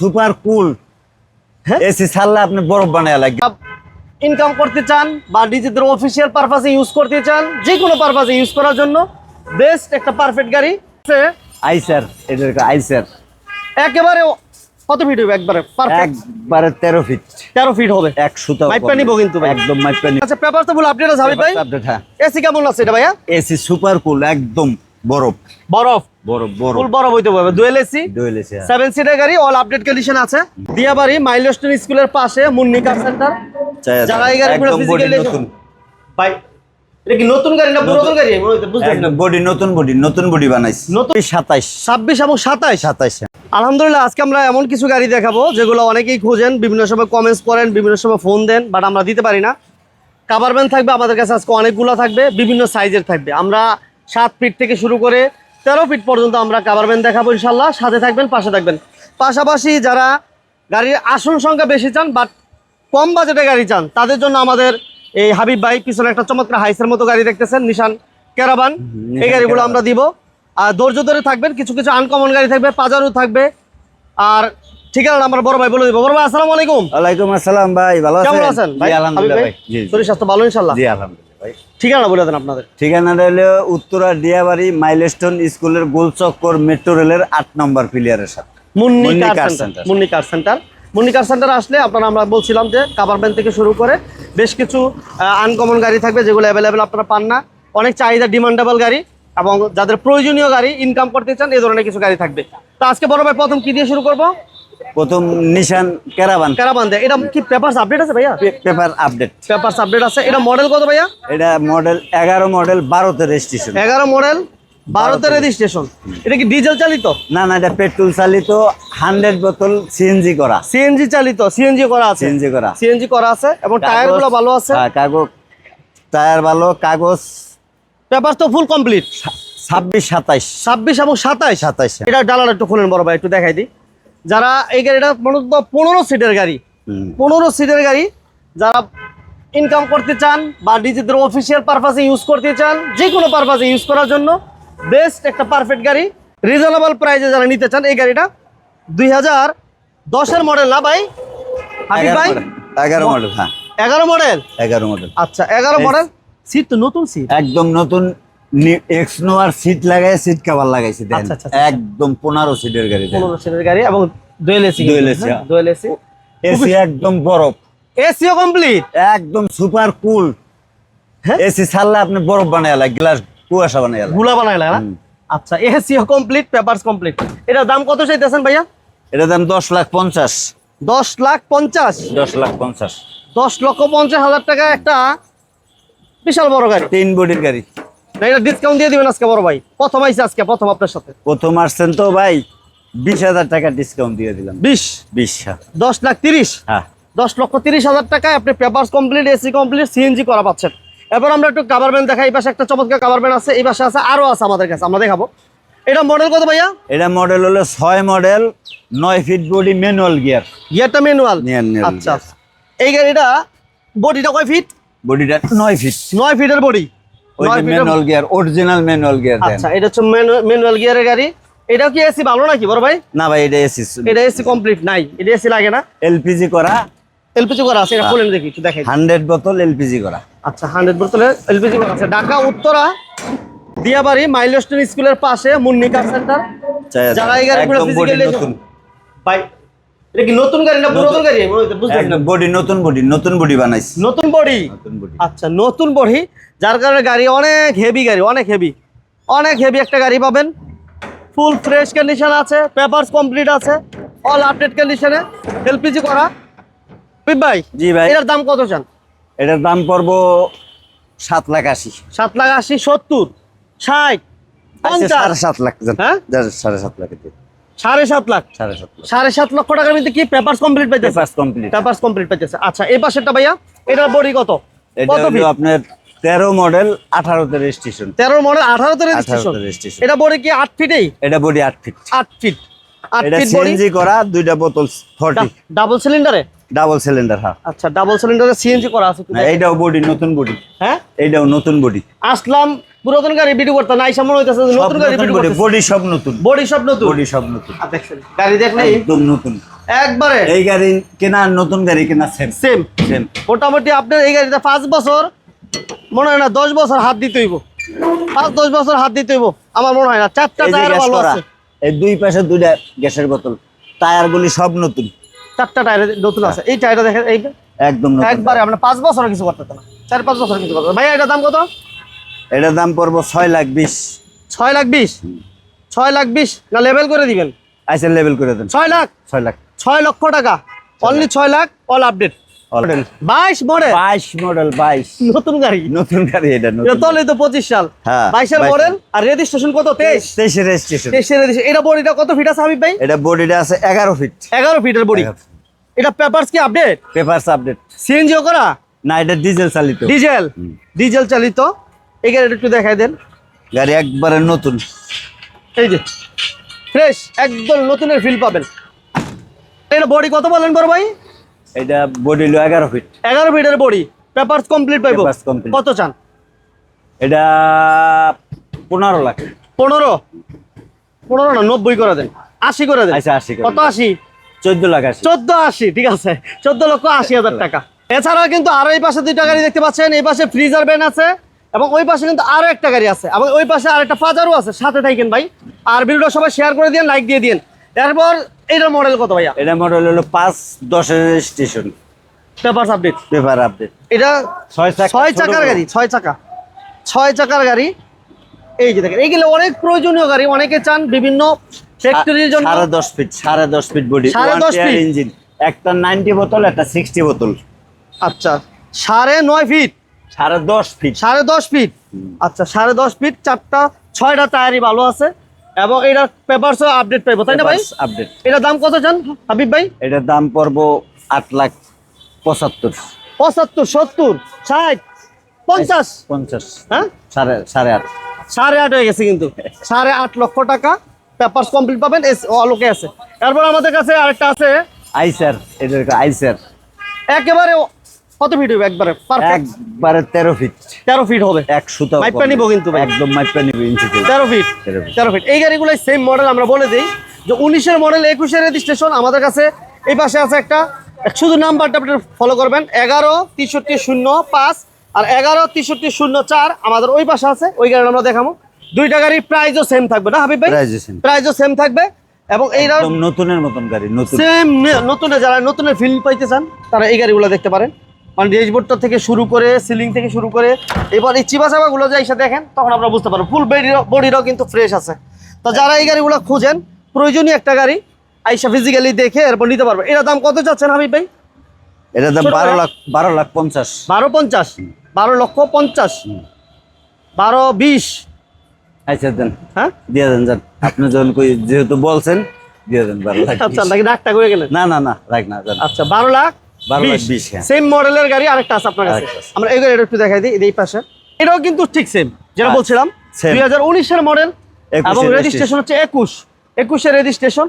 Super cool. হ্যাঁ? AC ছাড়লে আপনি বরফ বানায় লাগবে। ইনকাম করতে চান বা নিজেদের অফিসিয়াল পারপাসে ইউজ করতে চান যে কোনো পারপাসে ইউজ করার জন্য বেস্ট একটা পারফেক্ট গাড়ি আছে। আইসার আই স্যার একেবারে কত ফিট হবে একবারে? পারফেক্ট একবারে তেরো ফিট তেরো ফিট হবে। এক সুতা মাইপা নিবো কিন্তু। একদম মাইপা নিবো। আচ্ছা পেপার তো বলে আপডেট আছে ভাই। আপডেট হ্যাঁ। এসি কেমন আছে এটা ভাইয়া? এসি সুপার কুল একদম বরফ। বরফ? বরফ বরফ ফুল বরফ পারবে dual AC dual AC seven seater গাড়ি অল আপডেট কন্ডিশন আছে। দিয়াবাড়ি মাইলস্টোন স্কুলের পাশে মুন্নি কার সেন্টার যারা এই গাড়িগুলো একদম বডি physically নতুন। ভাই এটা কি নতুন গাড়ি না পুরাতন গাড়ি? না? বডি নতুন বডি নতুন বডি বানাইছি। নতুন- সাতাইশ। ছাব্বিশ এবং সাতাইশ। সাতাইশ আলহামদুলিল্লাহ আজকে আমরা এমন কিছু গাড়ি দেখাবো যেগুলো অনেকেই খোঁজেন বিভিন্ন সময় কমেন্টস করেন বিভিন্ন সময় ফোন দেন বাট আমরা দিতে পারি না। কাভার ব্যান্ড থাকবে আমাদের কাছে আজকে অনেকগুলো থাকবে বিভিন্ন সাইজের থাকবে। আমরা সাত ফিট থেকে শুরু করে তেরো ফিট পর্যন্ত আমরা কাভার দেখাবো ইনশাল্লাহ। সাথে থাকবেন পাশে থাকবেন। পাশাপাশি যারা গাড়ির আসন সংখ্যা বেশি চান বাট কম বাজেটে গাড়ি চান তাদের জন্য আমাদের এই হাবিব ভাই পিছনে একটা চমৎকার হাইসের মতো গাড়ি দেখতেছেন নিশান ক্যারাবান এই গাড়িগুলো আমরা দিব। আর ধৈর্য ধরে থাকবেন কিছু কিছু আনকমন গাড়ি থাকবে পাজারও থাকবে। আর ঠিকানা আমরা বড় ভাই বলে দিব। বড় ভাই আসসালামু আলাইকুম। ওয়ালাইকুম আসসালাম ভাই ভালো আছেন? কেমন আছেন আলহামদুলিল্লাহ ভাই। জি। শরীর স্বাস্থ্য ভালো ইনশাল্লাহ? জি আলহামদুলিল্লাহ। ভাই ঠিকানা বলে দেন আপনাদের। ঠিকানাটা হলো উত্তরা ডিয়াবাড়ি মাইলস্টোন স্কুলের গোলচক্কর মেট্রো রেলের আট নম্বর পিলিয়ারের সাথে। Munni car centre. Munni car centre Munni car centre আসলে আপনারা আমরা বলছিলাম যে কাভার ব্যান্ড থেকে শুরু করে বেশ কিছু আনকমন গাড়ি থাকবে যেগুলো অ্যাভেলেবেল আপনারা পান না। অনেক চাহিদা ডিমান্ডেবল গাড়ি এবং যাদের প্রয়োজনীয় গাড়ি ইনকাম করতে চান এই ধরনের কিছু গাড়ি থাকবে। তো আজকে বড় ভাই প্রথম কি দিয়ে শুরু করব? প্রথম নিশান ক্যারাবান ক্যারাবান দিয়ে। এটা কি পেপারস আপডেট আছে ভাইয়া? Paper update. পেপারস আপডেট আছে। এটা মডেল কত ভাইয়া? এটা মডেল এগারো মডেল বারোতে রেজিস্ট্রেশন এগারো মডেল বারোতে রেজিস্ট্রেশন এটা কি ডিজেল চালিত? না না এটা পেট্রোল চালিত হান্ড্রেড বোতল সিএনজি করা। সিএনজি চালিত সিএনজি করা আছে। সিএনজি করা। সিএনজি করা আছে এবং টায়ারগুলো ভালো আছে? হ্যাঁ, কাগজ টায়ার ভালো কাগজ পেপার তো ফুল কমপ্লিট ছাব্বিশ সাতাইশ। ছাব্বিশ এবং সাতাইশ। সাতাইশ। এটা ডালার একটু খুলেন বড় ভাই একটু দেখাই দিই। যারা এই গাড়িটা মূলত পনেরো সিটের গাড়ি। পনেরো সিটের গাড়ি যারা ইনকাম করতে চান বা নিজেদের অফিসিয়াল পারপাসে ইউজ করতে চান যে কোনো পারপাসে ইউজ করার জন্য বেস্ট একটা পারফেক্ট গাড়ি রিজনেবল প্রাইসে যারা নিতে চান এই গাড়িটা দুই হাজার দশের মডেল না ভাই? হাবিব ভাই? এগারো মডেল হ্যাঁ। এগারো মডেল এগারো মডেল আচ্ছা এগারো মডেল সিট তো নতুন সিট একদম নতুন এক্স নোয়ার সিট লাগাই সিট কভার লাগাইছি দেন। আচ্ছা, আচ্ছা, আচ্ছা। একদম পনেরো সিটের গাড়ি দেন। পনেরো সিটের গাড়ি এবং দুয়েল এসি AC, হ্যাঁ। দুয়েল এসি এসি একদম বরফ। এসিও কমপ্লিট একদম সুপার কুল হ্যাঁ? এসি ছাড়লে আপনি বরফ বানায় লাগে গ্লাস কুয়াশা বানায় লাগে। গুলা না? হুম। আচ্ছা এসিও কমপ্লিট পেপারস কমপ্লিট এটার দাম কত চাইতেছেন ভাইয়া? এটা দাম দশ লাখ পঞ্চাশ। দশ লাখ পঞ্চাশ? দশ লাখ পঞ্চাশ। দশ লক্ষ পঞ্চাশ হাজার টাকা একটা বিশাল বড় গাড়ি। তিন বডির গাড়ি। না এটা ডিসকাউন্ট দিয়ে দিবেন আজকে বড় ভাই। প্রথম আইসে আজকে প্রথম আপনার সাথে। প্রথম আসছেন তো ভাই বিশ হাজার টাকা ডিসকাউন্ট দিয়ে দিলাম। বিশ? বিশ হ্যাঁ। দশ লাখ তিরিশ? হ্যাঁ। দশ লক্ষ তিরিশ হাজার টাকায় আপনি papers complete AC complete CNG করা পাচ্ছেন। এবার আমরা একটু কাভার ব্যান্ড দেখাই এই পাশে একটা চমৎকার কাভার ব্যান্ড আছে এই পাশে আছে আরও আছে আমাদের কাছে আমরা দেখাবো। এটা মডেল কত ভাইয়া? এটা মডেল হলো ছয় মডেল নয় ফিট বডি ম্যানুয়াল গিয়ার গিয়ারটা ম্যানুয়াল আচ্ছা। এই গাড়িটা বডিটা কয় ফিট বডিটা নয় ফিট নয় ফিটের বডি ওই যে manual gear original manual gear দেন। আচ্ছা এটা হচ্ছে ম্যানুয়াল গিয়ারের গাড়ি। এটাও কি এসি ভালো নাকি বড় ভাই? না ভাই এটা এসি এটা এসি কমপ্লিট নাই। এটা এসি লাগে না? এলপিজি করা। এলপিজি করা আছে এটা খুলে দেখি একটু দেখাই। হান্ড্রেড বোতল এলপিজি করা। আচ্ছা হান্ড্রেড বোতলে এলপিজি করা আছে। ঢাকা উত্তরা দিয়াবাড়ি মাইলস্টোন স্কুলের পাশে মুন্নি কার সেন্টার যারা এই গাড়িগুলো ভাই এটা কি নতুন গাড়ি না পুরাতন গাড়ি? একদম বডি নতুন বডি নতুন বডি বানাইছি। নতুন বডি নতুন বডি আচ্ছা নতুন বডি যার কারণে গাড়ি অনেক হেভি গাড়ি অনেক হেভি অনেক হেভি একটা গাড়ি পাবেন। ফুল ফ্রেশ কন্ডিশন আছে পেপারস কমপ্লিট আছে অল আপডেট কন্ডিশনে এলপিজি করা। ভাই জি ভাই। এটার দাম কত চান? এটার দাম পড়ব সাত লাখ আশি। সাত লাখ আশি সত্তর ষাট আচ্ছা, সাড়ে সাত লাখ হ্যাঁ? সাড়ে সাত লাখ। সাড়ে সাত লাখ। সাড়ে সাত লক্ষ টাকার মধ্যে কি পেপার কমপ্লিট পাইতেছে? ফার্স্ট কমপ্লিট পাইতেছে। আচ্ছা এই পাশেরটা ভাইয়া এটার বডি কত? এটা কত আপনার তেরো মডেল আঠারোতে রেজিস্ট্রেশন তেরো মডেল আঠারোতে রেজিস্ট্রেশন 18 এটা বডি কি আট ফিটেই এটা বডি আট ফিট আট ফিট আট ফিট বডি করা দুইটা বোতল ফর্টি ডাবল সিলিন্ডারে ডাবল সিলিন্ডার হ্যাঁ। আচ্ছা ডাবল সিলিন্ডারে সিএনজি করা আছে না, এইটাও বডি নতুন বডি হ্যাঁ? এইটাও নতুন বডি আসলাম পুরাতন গাড়ি ভিডিও করতে না আইসা মনে হইতেছে নতুন গাড়ি ভিডিও করতে বডি সব নতুন। বডি সব নতুন? বডি সব নতুন। আর দেখছেন গাড়ি দেখলে একদম নতুন। একবারে? এই গাড়ি কেনা নতুন গাড়ি কেনা সেম সেম সেম মোটামুটি আপনার এই গাড়িটা পাঁচ বছর মনে হয় না দশ বছর হাত দিতে হইব। পাঁচ দশ বছর হাত দিতে হইব আমার মনে হয় না। চারটা টায়ার ভালো আছে। এই দুই পাশে দুইটা গ্যাসের বোতল টায়ার গুলি সব নতুন। চারটা টায়ার নতুন আছে। এই টায়ারটা দেখেন এই একদম একবারে আমরা পাঁচ বছর কিছু করতে না। চার পাঁচ বছর কিছু করতে ভাই এটার দাম কত? এটার দাম পড়ব ছয় লাখ বিশ। ছয় লাখ বিশ? ছয় লাখ বিশ? না লেভেল করে দিবেন। আইসে লেভেল করে দেন। ছয় লাখ? ছয় লাখ। ছয় লক্ষ টাকা। অনলি ছয় লাখ অল আপডেট মডেল বাইশ মডেল বাইশ মডেল বাইশ। নতুন গাড়ি। নতুন গাড়ি এটা নতুন তো তো পঁচিশ সাল। হ্যাঁ, বাইশের 22 মডেল আর রেজিস্ট্রেশন কত? তেইশ। তেইশে রেজিস্ট্রেশন তেইশের রেজিস্ট্রেশন এটা বডিটা কত ফিট আছে হাবিব ভাই? এটা বডিটা আছে এগারো ফিট এগারো ফিটের বডি এটা পেপারস কি আপডেট পেপারস আপডেট সিএনজিও করা? না এটা ডিজেল চালিত। ডিজেল ডিজেল চালিত। এই গাড়িটা একটু দেখাই দেন। গাড়ি একবারে নতুন। এই যে ফ্রেশ একদম নতুনের ফিল পাবেন। এটা বডি কত বলেন বড় ভাই? এটা বডি হলো এগারো ফিট এগারো ফিটের বডি পেপারস কমপ্লিট পাইবো। কত চান? এটা পনেরো লাখ। পনেরো? পনেরো না নব্বই করে দেন। আশি করে দেন? আচ্ছা, আশি কত। আশি? চোদ্দ লাখ আছে চোদ্দ আশি ঠিক আছে। চোদ্দ লক্ষ আশি হাজার টাকা। এছাড়াও কিন্তু আরও এই পাশে দুইটা গাড়ি দেখতে পাচ্ছেন। এই পাশে ফ্রিজার ব্যান আছে এবং ওই পাশে কিন্তু আরও একটা গাড়ি আছে। এবং ওই পাশে আরেকটা ফাজারও আছে। সাথে থাকেন ভাই। আর ভিডিওটা সবাই শেয়ার করে দিন লাইক দিয়ে দিন এরপর এইটার মডেল কত ভাইয়া? এটা মডেল হলো পাঁচ দশের station paper update paper update এটা ছয় চাকা ছয় চাকার গাড়ি ছয় চাকা। ছয় চাকার গাড়ি। এই যে দেখেন এইগুলো অনেক প্রয়োজনীয় গাড়ি অনেকে চান বিভিন্ন ফ্যাক্টরির জন্য। সাড়ে দশ ফিট সাড়ে দশ ফিট বডি সাড়ে দশ feet? ইঞ্জিন একটা নাইনটি বোতল একটা সিক্সটি বোতল আচ্ছা সাড়ে নয় ফিট সাড়ে দশ ফিট সাড়ে দশ ফিট আচ্ছা সাড়ে দশ ফিট চারটা ছয়টা টায়ারই ভালো আছে। এবং এটার পেপারসও আপডেট পাইবো তাই না ভাই? আপডেট এটার দাম কত চান হাবিব ভাই? এটার দাম পড়ব আট লাখ পঁচাত্তর। পঁচাত্তর সত্তর ষাট পঞ্চাশ। পঞ্চাশ। হ্যাঁ? সাড়ে সাড়ে আট। সাড়ে আট হয়ে গেছে কিন্তু। সাড়ে আট লক্ষ টাকা পেপারস কমপ্লিট পাবেন অলোকে আছে। এরপর আমাদের কাছে আরেকটা আছে। আইসার এদের আইসার। একেবারে কত ফিট হবে? একবারে পারফেক্ট একবারে তেরো ফিট তেরো ফিট হবে। এক সুতা মাইপা নিবো কিন্তু ভাই। একদম মাইপা নিবো ইঞ্চি করে। তেরো ফিট 13 তেরো ফিট এই গাড়িগুলো সেম মডেল আমরা বলে দিই। যে উনিশের মডেল একুশের রেজিস্ট্রেশন আমাদের কাছে এই পাশে আছে একটা। শুধু নাম্বারটা আপনি ফলো করবেন। এগারো তেষট্টি শূন্য পাঁচ আর এগারো তেষট্টি শূন্য চার আমাদের ওই পাশে আছে। ওই গাড়ি আমরা দেখাবো। দুইটা গাড়ির প্রাইসও সেম থাকবে না হাবিব ভাই? প্রাইসও সেম থাকবে। এবং একদম নতুনের মতন গাড়ি নতুন। সেম নতুনে যারা নতুনের ফিল পাইতে চান তারা এই গাড়িগুলো দেখতে পারেন। মানে ড্যাশবোর্ডটা থেকে শুরু করে সিলিং থেকে শুরু করে এবার এই চিবা চাবাগুলো যে এসে দেখেন তখন আপনারা বুঝতে পারবেন ফুল বডিরও কিন্তু ফ্রেশ আছে। তো যারা এই গাড়িগুলো খুঁজেন প্রয়োজনীয় একটা গাড়ি আইসা ফিজিক্যালি দেখে এরপর নিতে পারবে। এটার দাম কত চাচ্ছেন হাবিব ভাই? এটার দাম বারো লাখ বারো লাখ পঞ্চাশ। বারো পঞ্চাশ? বারো লক্ষ পঞ্চাশ? বারো বিশ? আচ্ছা দেন। হ্যাঁ? দিয়ে দেন যান। আপনি যখন যেহেতু বলছেন দিয়ে দেন বারো লাখ আচ্ছা। নাকি করে গেলেন? না না না রাখ না আচ্ছা বারো লাখ? 12 লাখ 20। সেম মডেলের গাড়ি আরেকটা আছে আপনার কাছে। আমরা এই গাড়িটা একটু দেখাই দিই এই পাশে। এটাও কিন্তু ঠিক সেম যেটা আচ্ছা, বলছিলাম দুই হাজার উনিশের মডেল এবং রেজিস্ট্রেশন হচ্ছে একুশ। একুশের রেজিস্ট্রেশন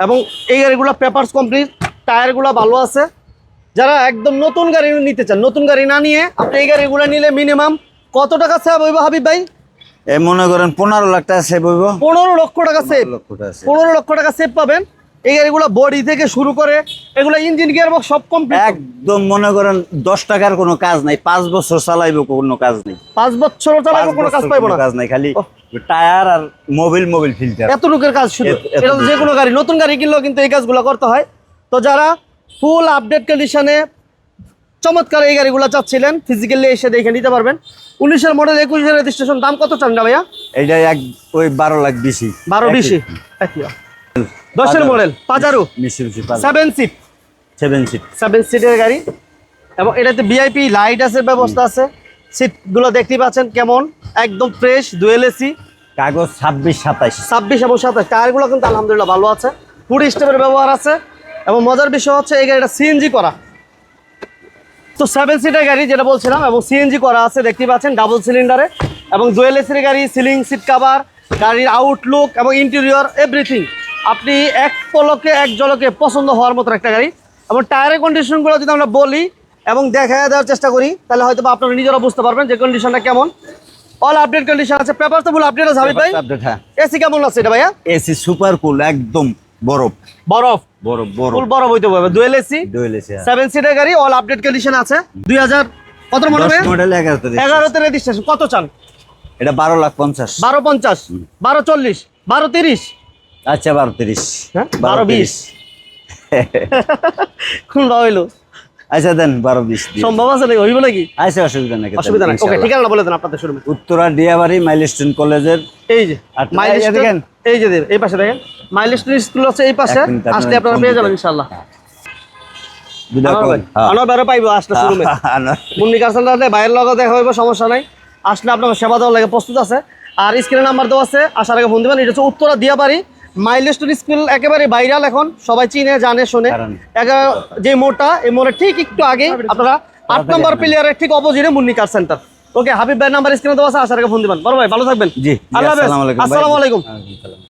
এবং এই গাড়িগুলো পেপারস কমপ্লিট টায়ারগুলো ভালো আছে। যারা একদম নতুন গাড়ি নিতে চান নতুন গাড়ি না নিয়ে আপনি এই গাড়িগুলো নিলে মিনিমাম কত টাকা সেভ হইব হাবিব ভাই? এ মনে করেন পনেরো লাখ টাকা সেভ হইব। পনেরো লক্ষ টাকা সেভ। পনেরো লক্ষ টাকা সেভ পাবেন। এই গাড়িগুলো বডি থেকে শুরু করে এগুলো ইঞ্জিন গিয়ার বক্স সব কমপ্লিট একদম মনে করেন দশ টাকার কোনো কাজ নাই পাঁচ বছর চালাইবো কোনো কাজ নেই। পাঁচ বছর কোনো কাজ পাইবো না। কাজ নাই খালি টায়ার আর মোবিল মোবিল ফিল্টার। কাজ এটা যে কোনো গাড়ি নতুন গাড়ি কিনলেও কিন্তু এই কাজগুলো করতে হয়। তো যারা ফুল আপডেট কন্ডিশনে চমৎকার এই গাড়িগুলো চাচ্ছিলেন ফিজিক্যালি এসে দেখে নিতে পারবেন। উনিশের মডেল একুশের রেজিস্ট্রেশন দাম কত চান না ভাইয়া? এইটা এক ওই বারো লাখ বেশি। বারো বেশি। দশের model Pajero. Seven seat seven seat seven সিটের গাড়ি। এবং এটাতে ভিআইপি লাইট আছে ব্যবস্থা আছে। সিটগুলো দেখতেই পাচ্ছেন কেমন? একদম ফ্রেশ ডুয়েল এসি কাগজ ছাব্বিশ সাতাইশ। ছাব্বিশ এবং সাতাশ টায়ারগুলো কিন্তু আলহামদুলিল্লাহ ভালো আছে। ফুড স্টেপের ব্যবহার আছে। এবং মজার বিষয় হচ্ছে এই গাড়িটা সিএনজি করা। তো সেভেন সিটের গাড়ি যেটা বলছিলাম এবং সিএনজি করা আছে দেখতে পাচ্ছেন ডাবল সিলিন্ডারে এবং জুয়েল এসির গাড়ি সিলিং সিট কাভার গাড়ির আউটলুক এবং ইন্টেরিয়র এভরিথিং আপনি এক পলকে এক জলকে পছন্দ হওয়ার মতো একটা গাড়ি। এবং টায়ারের কন্ডিশনগুলো যদি আমরা বলি এবং দেখা দেওয়ার চেষ্টা করি তাহলে হয়তো আপনারা নিজেরা বুঝতে পারবেন যে কন্ডিশনটা কেমন। অল আপডেট কন্ডিশন আছে। পেপার তো ফুল আপডেট আছে হাবিব ভাই? আপডেট হ্যাঁ। এসি কেমন আছে এটা ভাইয়া? এসি সুপার কুল একদম বরফ। বরফ? বরফ বরফ। ফুল বরফ হইতে পারবে। Dual AC dual AC seven সিটের গাড়ি অল আপডেট কন্ডিশন আছে। দুই হাজার কত মনে হবে মডেল এগারোতে এগারোতে রেজিস্ট্রেশন কত চান? এটা বারো লাখ পঞ্চাশ। বারো পঞ্চাশ বারো চল্লিশ বারো তিরিশ। আচ্ছা বারো তিরিশ। হ্যাঁ? বারো বিশ। কোনটা হইল আচ্ছা দেন বারো বিশ। সম্ভব আছে নাকি? হইব নাকি? আচ্ছা অসুবিধা নেই অসুবিধা নাই। ওকে ঠিকানা বলে দেন আপনাদের শুরু উত্তরা ডিয়াবাড়ি মাইলস্টোন কলেজের এই যে এই দেখেন। এই যে এই পাশে দেখেন। মাইলেজ স্কুল আছে এই পাশে। আসলে আপনারা পেয়ে যাবেন ইনশাআল্লাহ। আনোয়ার? হ্যাঁ। আনোয়ার বাইরে পাইবো আসলে শুরুমে। মুন্নি কারসানটাতে বাইরের লগে দেখা হইব সমস্যা নাই। আসলে আপনার সেবা দেওয়ার লাগে প্রস্তুত আছে। আর স্ক্রিনে নাম্বার দেওয়া আছে আসার আগে ফোন দিবেন। এটা হচ্ছে উত্তরা দিয়া বাড়ি মাইলেস্টোন স্কুল একেবারে ভাইরাল এখন সবাই চিনে জানে শোনে। যে মোড়টা এই মোড়ের ঠিক একটু আগে আপনারা আট নম্বর প্লেয়ারের ঠিক অপোজিটে Munni car centre okay Habib ভাই নাম্বার স্ক্রিনে দেওয়া আছে আসার আগে ফোন দিবেন। বড় ভাই ভালো থাকবেন। জি জি, আল্লাহ আসসালামু আলাইকুম